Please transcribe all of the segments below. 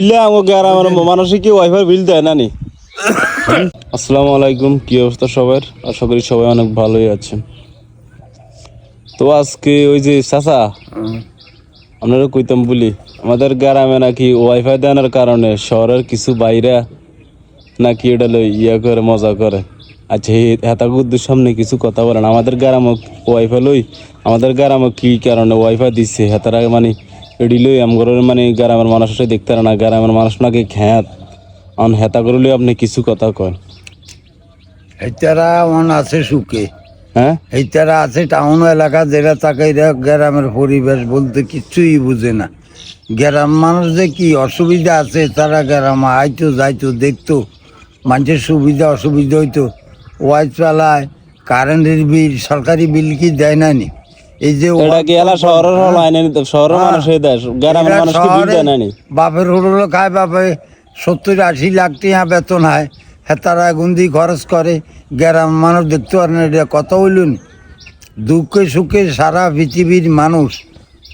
ইলে আমাকে আর আমার মানুষে কি ওয়াইফাই বিল দেয় না নি আসসালামু আলাইকুম কি অবস্থা সবার? আশা করি সবাই অনেক ভালোই আছেন। তো আজকে ওই যে চাচা আপনারা কইতাম বলি আমাদের গ্রামে নাকি ওয়াইফাই দেওয়ার কারণে শহরের কিছু বাইরা নাকি এটা লই ইয়া করে মজা করে। আচ্ছা হেতাগুদ্দুর সামনে কিছু কথা বলেন। আমাদের গ্রামে ওয়াইফাই লই আমাদের গ্রামে কি কারণে ওয়াইফাই দিচ্ছে হেতারা মানে এডি লই আমগর মানে গ্রামের মানুষটা দেখতে পারে না। গ্রামের মানুষ নাকি খ্যাত। অন হেতা করে লই আপনি কিছু কথা কন। এইতারা মন আছে সুখে। হ্যাঁ? এইতারা আছে টাউন এলাকা যেটা তাকে গ্রামের পরিবেশ বলতে কিচ্ছুই বুঝে না। গ্রাম মানুষ যে কি অসুবিধা আছে তারা গ্রামে আইতো যাইতো দেখতো। মানুষের সুবিধা অসুবিধা হইতো। ওয়াই চালায় কারেন্টের বিল সরকারি বিল কি দেয় না নি? এই যে এটা কি এলা শহরের হল আইনে শহরের হ্যাঁ। মানুষ দেয় গ্রামের মানুষ কি বিল শহরে দেয় না নি বাপের হুড়ুলো খায় বাপে সত্তর আশি লাখ টাকা বেতন হয়। হ্যাঁ তারা গুন্দি খরচ করে গ্রাম মানুষ দেখতে পারে না এটা কত হইলুন দুঃখে সুখে সারা পৃথিবীর মানুষ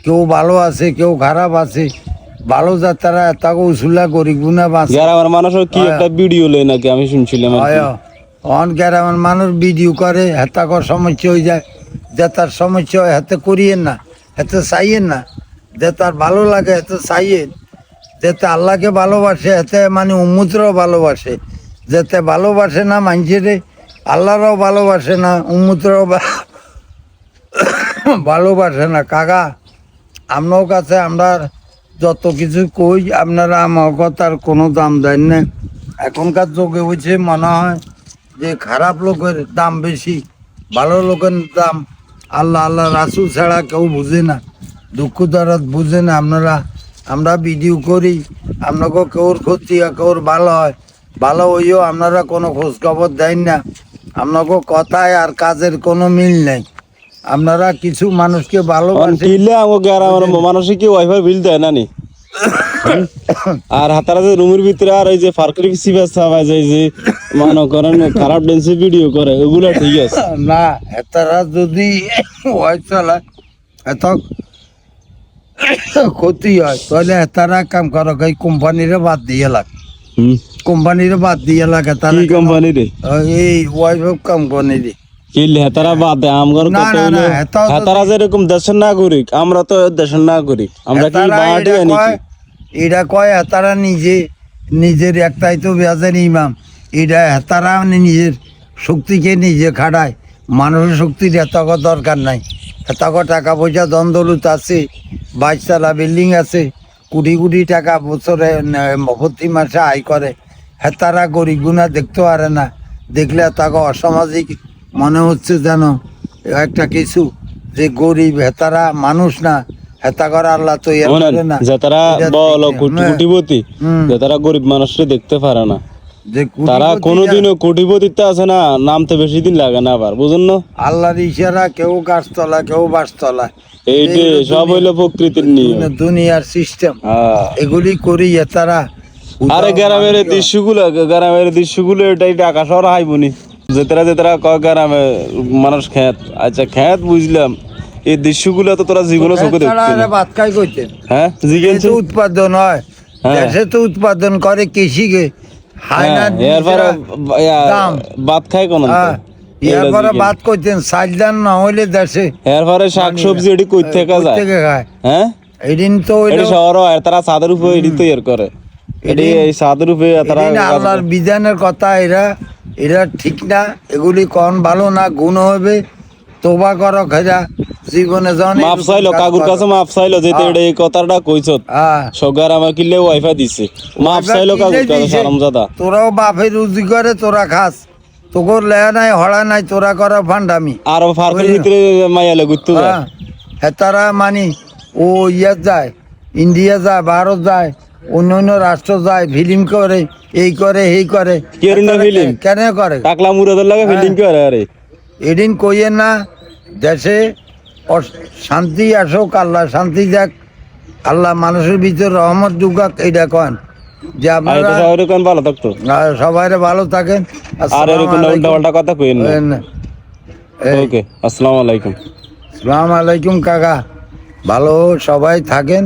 কেউ ভালো আছে কেউ খারাপ আছে ভালো যা তারা তাকে উসুলা করি গুনা বাঁচে। গ্রামের মানুষের কি একটা ভিডিও লই নাকি আমি শুনছিলাম। অন গ্রামের মানুষ ভিডিও করে হেতাকর সমস্যা হয়ে যায়। তার সমস্যা হয় হাতে করিয়েন না হাতে চাইয়েন না। যে তার ভালো লাগে হাতে চাইয়েন। যেতে আল্লাহকে ভালোবাসে, এতে মানে উম্মুতরাও ভালোবাসে। যেতে ভালোবাসে না মানুষের, আল্লাহরাও ভালোবাসে না, উম্মুতরাও বা- ভালোবাসে না। কাকা আপনার কাছে, আমরা যত কিছু কই, আপনারা আমার কথার কোনো দাম দেন না। এখনকার যুগে হয়েছে মনে হয় যে খারাপ লোকের দাম বেশি। ভালো লোকের দাম। আল্লাহ আল্লাহ রাসুল ছাড়া কেউ বুঝে না। দুঃখ দরদ বুঝে না আপনারা। আমরা ভিডিও করি আপনাকে কেউর ক্ষতি হয় কেউর ভালো হয় ভালো হইও আপনারা কোনো খোঁজখবর দেন না। আপনাকে কথায় আর কাজের কোনো মিল নেই। আপনারা কিছু মানুষকে ভালো ভালোবাসে কিলে আমাকে গ্রামের মানুষে কি ওয়াইফাই বিল দেয় না নি আর হাতারা যে রুমের ভিতরে আর ওই যে ফার্কের সিবাস চাপায় যায় যে মনে করেন খারাপ ডেন্সি ভিডিও করে ওগুলা ঠিক আছে। না এতারা যদি ওয়াই চালায় এত ক্ষতি হয় তাহলে এতারা কাম করো এই কোম্পানিরে বাদ দিয়ে লাগ। কোম্পানিরে বাদ দিয়ে লাগে তারা কোম্পানি রে এই ওয়াইফ কোম্পানি রে কিলে হেতারা বাদ দেয় আমগর না, কত না, হইল না, হেতাও হেতারা যেরকম দেশের নাগরিক আমরা তো দেশের নাগরিক আমরা কি নাকি? কয় এটা কয় এতারা নিজে, নিজের একটাই তো বেজার ইমাম। এটা এতারা মানে নিজের শক্তিকে নিজে খাটায়। মানুষের শক্তির এত দরকার নাই। এত টাকা পয়সা দ্বন্দ্বলুত আছে, বাইশতলা বিল্ডিং আছে, কোটি কোটি টাকা বছরে প্রতি মাসে আয় করে। হেতারা গরিব গুণা দেখতে পারে না। দেখলে তাকে অসামাজিক মনে হচ্ছে যেন একটা কিছু যে গরিব হেতারা মানুষ না। আল্লাহ তো যে হ্যাঁ। কোটিপতি। গরিব মানুষকে দেখতে পারে না। তারা কোনোদিনও কোটিপতিতে আছে না নামতে বেশি দিন লাগে না আবার বুঝুন না? আল্লাহর ইশারা কেউ গাছতলা কেউ বাসতলা এইটে এইগুলো সব হইল প্রকৃতির নিয়ম। দুনিয়ার সিস্টেম হ্যাঁ। এগুলি করি তারা আরে গ্রামের এই দৃশ্যগুলো গ্রামের দৃশ্যগুলো এটাই ঢাকা শহর হাইবনি। যেতারা যেতারা কয় গ্রামে মানুষ খ্যাত আচ্ছা খ্যাত বুঝলাম। এই দৃশ্যগুলো তো তোরা জীবনে চোখে দেখছি না। ভাত খাই কইতেন হ্যাঁ উৎপাদন হয়। হ্যাঁ। দেশে তো উৎপাদন করে কৃষিকে হায় না এরপরে ভাত খায় কোন এরপরে ভাত কইতেন সাইল দান না হইলে দেশে এরপরে শাক সবজি এটি কই থেকে যায়? খায়। হ্যাঁ? এদিন তো এটি শহর হয় তারা ছাদের উপরে এটি তৈরি করে। এটি এই ছাদের উপরে তারা আল্লাহর বিধানের কথা এরা এরা ঠিক না এগুলি কন ভালো না গুণ হবে। তোবা করো খেজা জীবনে জন মাপ চাইলো কাকুর কাছে মাপ চাইলো যে। এটা এই কথাটা কইছত। হ্যাঁ সগার আমার কিনলে ওয়াইফাই দিছে। মাপ চাইলো কাকুর কাছে দিছে। সারামজাদা তোরাও বাপের রুজি করে তোরা খাস। তোর লেয়া নাই হড়া নাই তোরা করা ফান্ডামি। আর ফার্কের ভিতরে মাইয়ালে ঘুরতে যায়। হ্যাঁ। হেতারা মানি ও ইয়াত যায় ইন্ডিয়া যায় ভারত যায় অন্য অন্য রাষ্ট্র যায় ফিল্ম করে এই করে এই করে? কেন করে? টাকলা মুরাদের লাগে হ্যাঁ। ফিল্ডিং করে আরে। এদিন কইয়েন না দেশে শান্তি আসুক আল্লাহ শান্তি যাক আল্লাহ মানুষের ভিতর রহমত ঢুকাক এইটা কন। যে আপনারা ভালো থাকতো। সবাই ভালো থাকেন। আর এরকম উল্টা পাল্টা কথা কইেন না। ওকে আসসালামু আলাইকুম। সালাম আলাইকুম কাকা। ভালো সবাই থাকেন।